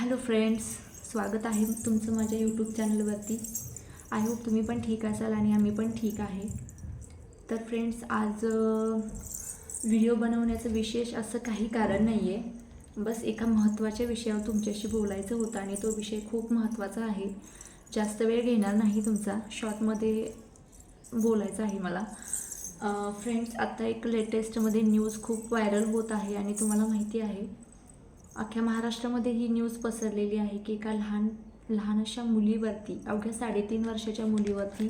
Hello friends स्वागत आहे तुमचं माझ्या यूट्यूब चॅनलवरती. आय होप तुम्ही पण ठीक असाल आणि आम्ही पण ठीक आहे. तर फ्रेंड्स आज व्हिडिओ बनवण्याचं विशेष असं काही कारण नाही आहे बस एका महत्त्वाच्या विषयावर तुमच्याशी बोलायचं होतं आणि तो विषय खूप महत्त्वाचा आहे. जास्त वेळ घेणार नाही तुमचा. शॉर्टमध्ये बोलायचं आहे मला. फ्रेंड्स आत्ता एक लेटेस्टमध्ये न्यूज खूप व्हायरल होत आहे आणि तुम्हाला माहिती आहे. अख्ख्या महाराष्ट्रामध्ये ही न्यूज पसरलेली आहे की एका लहान लहान अशा मुलीवरती अवघ्या साडेतीन वर्षाच्या मुलीवरती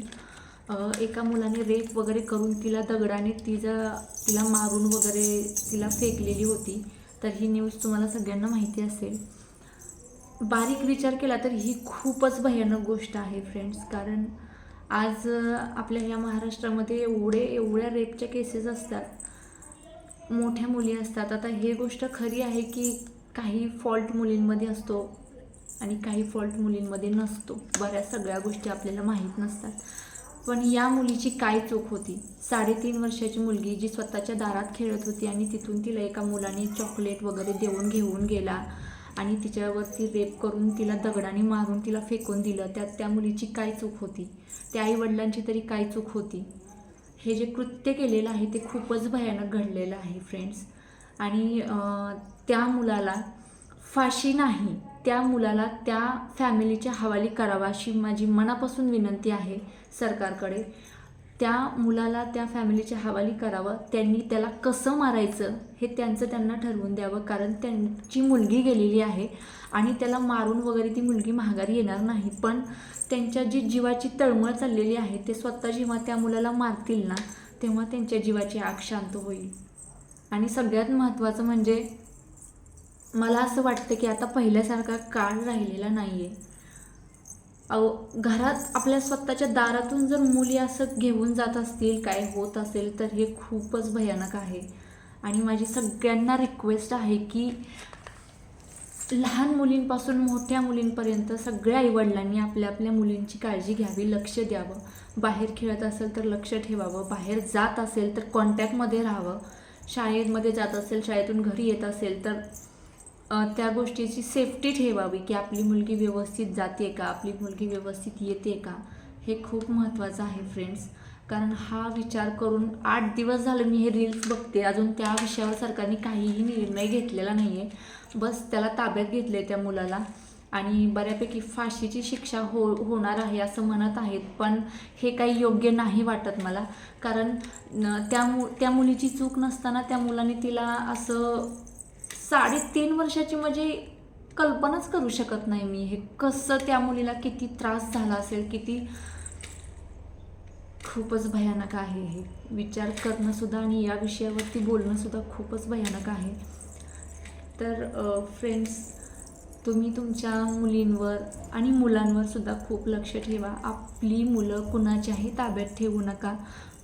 एका मुलाने रेप वगैरे करून तिला दगडाने तिचा तिला मारून वगैरे तिला फेकलेली होती. तर ही न्यूज तुम्हाला सगळ्यांना माहिती असेल. बारीक विचार केला तर ही खूपच भयानक गोष्ट आहे फ्रेंड्स कारण आज आपल्या ह्या महाराष्ट्रामध्ये एवढे एवढ्या रेपच्या केसेस असतात. मोठ्या मुली असतात. आता हे गोष्ट खरी आहे की काही फॉल्ट मुलींमध्ये असतो आणि काही फॉल्ट मुलींमध्ये नसतो. बऱ्याच सगळ्या गोष्टी आपल्याला माहीत नसतात. पण या मुलीची काय चूक होती? साडेतीन वर्षाची मुलगी जी स्वतःच्या दारात खेळत होती आणि तिथून तिला एका मुलाने चॉकलेट वगैरे देऊन घेऊन गेला आणि तिच्यावरती रेप करून तिला दगडाने मारून तिला फेकून दिलं त्यात त्या मुलीची काय चूक होती? त्या आईवडिलांची तरी काय चूक होती? हे जे कृत्य केलेलं आहे ते खूपच भयानक घडलेलं आहे फ्रेंड्स आणि त्या मुलाला फाशी नाही. त्या मुलाला त्या फॅमिलीच्या हवाली करावा अशी माझी मनापासून विनंती आहे सरकारकडे. त्या मुलाला त्या फॅमिलीच्या हवाली करावं त्यांनी त्याला कसं मारायचं हे त्यांचं त्यांना ठरवून द्यावं कारण त्यांची मुलगी गेलेली आहे आणि त्याला मारून वगैरे ती मुलगी महागारी येणार नाही. पण त्यांच्या जी जीवाची तळमळ चाललेली आहे ते स्वतः जेव्हा त्या मुलाला मारतील ना तेव्हा त्यांच्या जीवाची आग शांत होईल. आणि सगळ्यात महत्त्वाचं म्हणजे मला असं वाटतं की आता पहिल्यासारखा काळ राहिलेला नाही आहे अहो घरात आपल्या स्वतःच्या दारातून जर मुली असं घेऊन जात असतील काय होत असेल तर हे खूपच भयानक आहे. आणि माझी सगळ्यांना रिक्वेस्ट आहे की लहान मुलींपासून मोठ्या मुलींपर्यंत सगळ्या आईवडिलांनी आपल्या आपल्या मुलींची काळजी घ्यावी लक्ष द्यावं. बाहेर खेळत असेल तर लक्ष ठेवावं बाहेर जात असेल तर कॉन्टॅक्टमध्ये राहावं. शाळेमध्ये जात असेल शाळेतून घरी येत असेल तर त्या गोष्टीची सेफ्टी ठेवावी की आपली मुलगी व्यवस्थित जाते का? आपली मुलगी व्यवस्थित येते का? हे खूप महत्त्वाचं आहे फ्रेंड्स कारण हा विचार करून आठ दिवस झालं मी हे रील्स बघते. अजून त्या विषयावर सरकारने काहीही निर्णय घेतलेला नाही आहे बस त्याला ताब्यात घेतले आहे त्या मुलाला. आणि बऱ्यापैकी फाशीची शिक्षा हो होणार आहे असं म्हणत आहेत. पण हे काही योग्य नाही वाटत मला. कारण त्या मु त्या मुलीची चूक नसताना त्या मुलाने तिला असं साडेतीन वर्षाची म्हणजे कल्पनाच करू शकत नाही मी. हे कसं त्या मुलीला किती त्रास झाला असेल किती खूपच भयानक आहे हे. विचार करणंसुद्धा आणि या विषयावरती बोलणंसुद्धा खूपच भयानक आहे. तर फ्रेंड्स तुम्ही तुमच्या मुलींवर आणि मुलांवर सुद्धा खूप लक्ष ठेवा. आपली मुलं कुणाच्याही ताब्यात ठेवू नका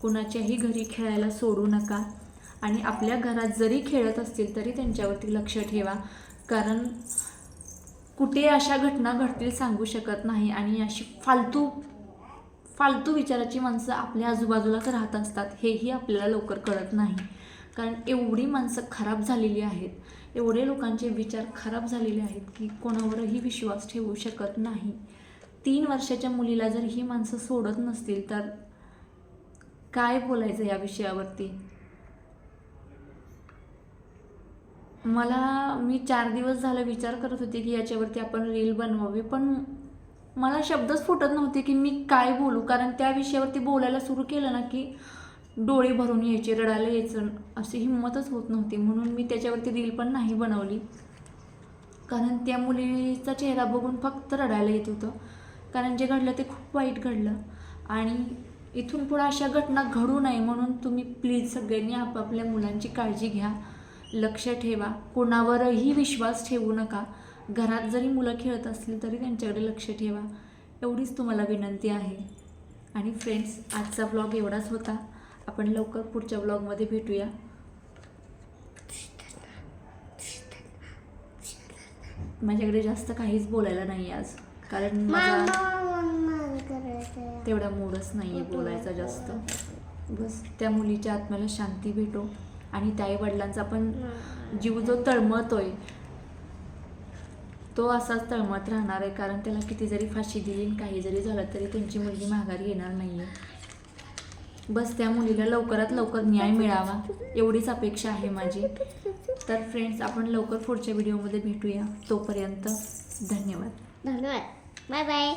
कुणाच्याही घरी खेळायला सोडू नका. आणि आपल्या घरात जरी खेळत असतील तरी त्यांच्यावरती लक्ष ठेवा. कारण कुठे अशा घटना घडतील सांगू शकत नाही आणि अशी फालतू फालतू विचाराची माणसं आपल्या आजूबाजूलाच राहत असतात. हेही आपल्याला लवकर कळत नाही. कारण एवढी माणसं खराब झालेली आहेत. एवढे लोकांचे विचार खराब झालेले आहेत की कोणावरही विश्वास ठेवू शकत नाही. तीन वर्षाच्या मुलीला जर ही माणसं सोडत नसतील तर काय बोलायचं या विषयावरती? मला मी चार दिवस झाला विचार करत होते की याच्यावरती आपण रील बनवावी पण मला शब्दच फुटत नव्हते की मी काय बोलू. कारण त्या विषयावरती बोलायला सुरू केलं ना की डोळे भरून यायचे रडायला यायचं अशी हिंमतच होत नव्हती. म्हणून मी त्याच्यावरती रील पण नाही बनवली. कारण त्या मुलीचा चेहरा बघून फक्त रडायला येत होतं. कारण जे घडलं ते खूप वाईट घडलं. आणि इथून पुढे अशा घटना घडू नये म्हणून तुम्ही प्लीज सगळ्यांनी आपापल्या मुलांची काळजी घ्या. लक्ष ठेवा. कोणावरही विश्वास ठेवू नका. घरात जरी मुलं खेळत असतील तरी त्यांच्याकडे लक्ष ठेवा. एवढीच तुम्हाला विनंती आहे. आणि फ्रेंड्स आजचा ब्लॉग एवढाच होता. आपण लवकर पुढच्या ब्लॉगमध्ये भेटूया. माझ्याकडे जास्त काहीच बोलायला नाही आज. कारण तेवढा मूडच नाही आहे बोलायचा जास्त. बस त्या मुलीच्या आत्म्याला शांती भेटो. आणि त्या आई वडिलांचा पण जीव जो तळमळतोय तो असाच तळमत राहणार आहे. कारण त्याला किती जरी फाशी दिली काही जरी झालं तरी त्यांची मुलगी माघारी येणार नाही आहे बस त्या मुलीला लवकरात लवकर न्याय मिळावा एवढीच अपेक्षा आहे माझी. तर फ्रेंड्स आपण लवकर पुढच्या व्हिडिओमध्ये भेटूया. तोपर्यंत धन्यवाद. धन्यवाद. Bye bye